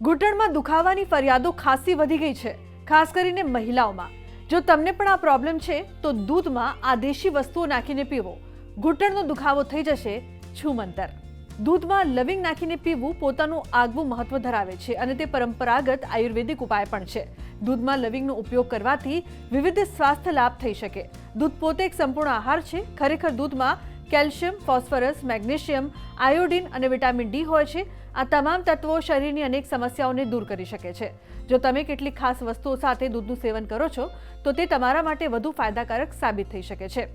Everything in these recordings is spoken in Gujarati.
ઘૂંટણમાં દુખાવાની ફરિયાદો ખાસી વધી ગઈ છે, ખાસ કરીને મહિલાઓમાં. જો તમને પણ આ પ્રોબ્લેમ છે, તો દૂધમાં આ દેશી વસ્તુઓ નાખીને પીવો. ઘૂંટણનો દુખાવો થઈ જશે, છુમંતર. દૂધમાં લવિંગ નાખીને પીવું પોતાનું આગવું મહત્વ ધરાવે છે અને તે પરંપરાગત આયુર્વેદિક ઉપાય પણ છે. દૂધમાં લવિંગનો ઉપયોગ કરવાથી વિવિધ સ્વાસ્થ્ય લાભ થઈ શકે. દૂધ પોતે એક સંપૂર્ણ આહાર છે, ખરેખર દૂધમાં કેલ્શિયમ, ફોસ્ફરસ, મેગ્નેશિયમ, આયોડિન અને વિટામિન ડી હોય છે. આ તમામ તત્વો શરીરની અનેક સમસ્યાઓને દૂર કરી શકે છે. જો તમે કેટલીક ખાસ વસ્તુઓ સાથે દૂધનું સેવન કરો છો, તો તે તમારા માટે વધુ ફાયદાકારક સાબિત થઈ શકે છે.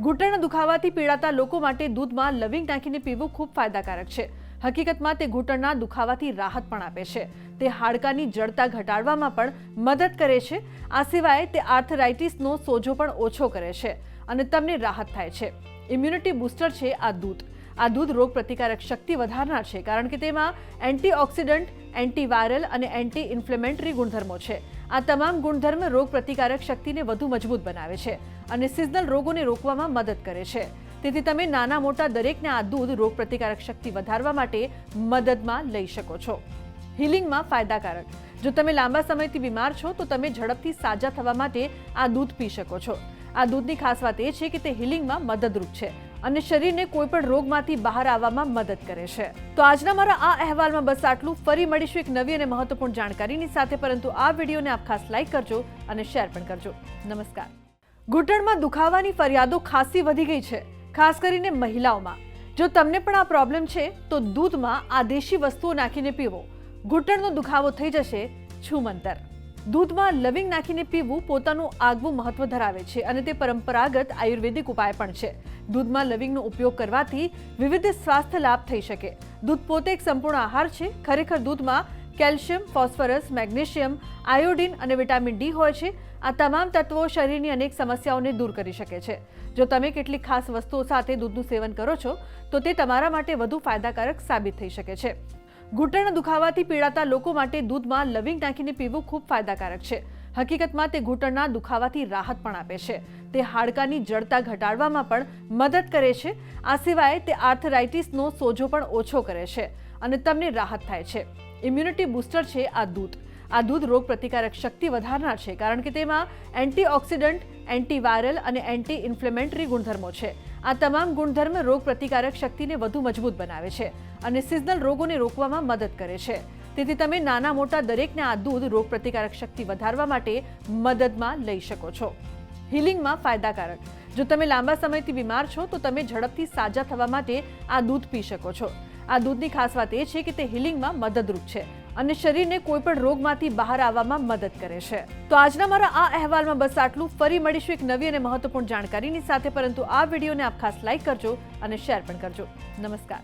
ઘૂંટણના દુખાવાથી પીડાતા લોકો માટે દૂધમાં લવિંગ નાખીને પીવું ખૂબ ફાયદાકારક છે. હકીકતમાં તે ઘૂંટણના દુખાવાથી રાહત પણ આપે છે. તે હાડકાની જડતા ઘટાડવામાં પણ મદદ કરે છે. આ સિવાય તે આર્થરાઇટિસનો સોજો પણ ઓછો કરે છે. અને તમને રાહત થાય છે. ઇમ્યુનિટી બૂસ્ટર છે આ દૂધ. આ દૂધ રોગ પ્રતિકારક શક્તિ વધારનાર છે કારણ કે તેમાં એન્ટીઓક્સિડન્ટ, એન્ટીવાયરલ અને એન્ટી ઇન્ફ્લેમેટરી ગુણધર્મો છે. આ તમામ ગુણધર્મ રોગ પ્રતિકારક શક્તિને વધુ મજબૂત બનાવે છે અને સિઝનલ રોગોને રોકવામાં મદદ કરે છે. તેથી તમે નાના મોટા દરેકને આ દૂધ રોગ પ્રતિકારક શક્તિ વધારવા માટે મદદમાં લઈ શકો છો. હિલિંગમાં ફાયદાકારક. જો તમે લાંબા સમયથી બીમાર છો, તો તમે ઝડપથી સાજા થવા માટે આ દૂધ પી શકો છો. આ દૂધની ખાસ વાત એ છે કે તે હિલિંગમાં મદદરૂપ છે અને શરીરને કોઈ પણ રોગમાંથી બહાર આવવામાં મદદ કરે છે. તો આજના મારા આ અહેવાલમાં બસ આટલું. ફરી મળીશું એક નવી અને મહત્વપૂર્ણ જાણકારીની સાથે, પરંતુ આ વિડીયોને આપ ખાસ લાઇક કરજો અને શેર પણ કરજો. નમસ્કાર. ઘૂંટણમાં દુખાવાની ફરિયાદો ખાસી વધી ગઈ છે, ખાસ કરીને મહિલાઓમાં. જો તમને પણ આ પ્રોબ્લેમ છે, તો દૂધમાં આ દેશી વસ્તુઓ નાખીને પીવો. ઘૂંટણનો દુખાવો થઈ જશે, છુમંતર. દૂધમાં લવિંગ નાખીને પીવું પોતાનું આગવું મહત્વ ધરાવે છે અને તે પરંપરાગત આયુર્વેદિક ઉપાય પણ છે. દૂધમાં લવિંગનો ઉપયોગ કરવાથી વિવિધ સ્વાસ્થ્ય લાભ થઈ શકે. દૂધ પોતે એક સંપૂર્ણ આહાર છે. ખરેખર દૂધમાં કેલ્શિયમ, ફોસ્ફરસ, મેગ્નેશિયમ, આયોડિન અને વિટામિન ડી હોય છે. આ તમામ તત્વો શરીરની અનેક સમસ્યાઓને દૂર કરી શકે છે. જો તમે કેટલીક ખાસ વસ્તુઓ સાથે દૂધનું સેવન કરો છો, તો તે તમારા માટે વધુ ફાયદાકારક સાબિત થઈ શકે છે. ઘૂંટણના દુખાવાથી પીડાતા લોકો માટે દૂધમાં લવિંગ નાખીને પીવું ખૂબ ફાયદાકારક છે. હકીકતમાં તે ઘૂંટણના દુખાવાથી રાહત પણ આપે છે. તે હાડકાની જડતા ઘટાડવામાં પણ મદદ કરે છે. આ સિવાય તે આર્થરાઇટિસનો સોજો પણ ઓછો કરે છે અને તમને રાહત થાય છે. ઇમ્યુનિટી બૂસ્ટર છે આ દૂધ. આ દૂધ રોગ પ્રતિકારક શક્તિ વધારનાર છે કારણ કે તેમાં એન્ટીઓક્સિડન્ટ, એન્ટીવાયરલ અને એન્ટી ઇન્ફ્લેમેટરી ગુણધર્મો છે. આ તમામ ગુણધર્મ રોગ પ્રતિકારક શક્તિને વધુ મજબૂત બનાવે છે અને સિઝનલ રોગોને રોકવામાં મદદ કરે છે. તેથી તમે નાના મોટા દરેકને આ દૂધ રોગ પ્રતિકારક શક્તિ વધારવા માટે મદદમાં લઈ શકો છો. હિલિંગમાં ફાયદાકારક. જો તમે લાંબા સમયથી બીમાર છો, તો તમે ઝડપથી સાજા થવા માટે આ દૂધ પી શકો છો. આ દૂધની ખાસ વાત એ છે કે તે હિલિંગમાં મદદરૂપ છે. અને શરીરને કોઈ પણ રોગમાંથી બહાર આવવામાં મદદ કરે છે. તો આજના મારા આ અહેવાલમાં બસ આટલું. ફરી મળીશું એક નવી અને મહત્વપૂર્ણ જાણકારીની સાથે, પરંતુ આ વિડીયોને આપ ખાસ લાઇક કરજો અને શેર પણ કરજો. નમસ્કાર.